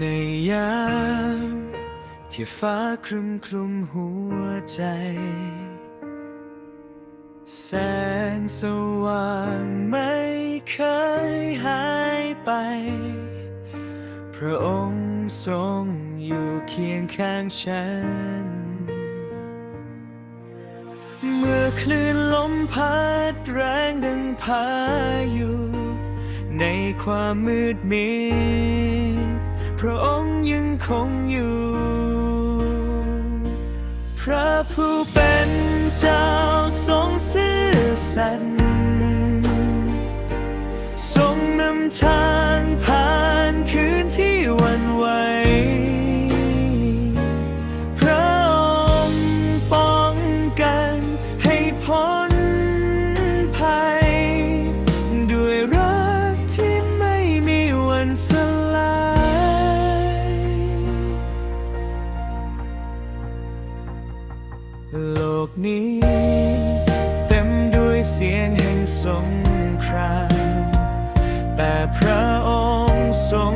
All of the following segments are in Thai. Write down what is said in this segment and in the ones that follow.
ในยามที่ฟ้าคลุมคลุมหัวใจ แสงสว่างไม่เคยหายไป พระองค์ทรงอยู่เคียงข้างฉัน เมื่อคลื่นลมพัดแรงดังพายุในความมืดมิด ระองค์ยังคงอยู่ พระผู้เป็นเจ้าทรงซื่อสัตย์ทรงนำทาง โลกนี้ เต็มด้วยเสียงแห่งสงคราม แต่พระองค์ทรง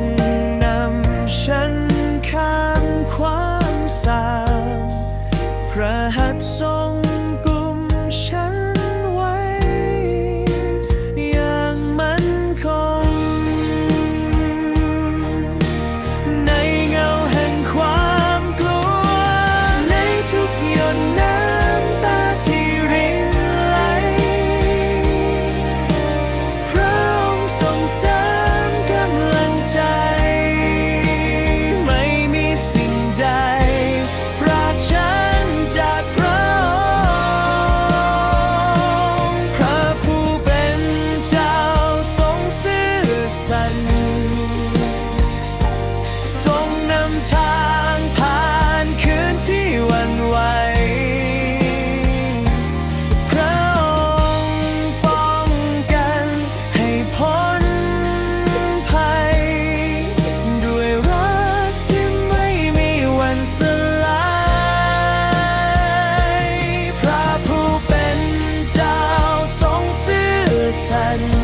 เสริมกำลังใจ and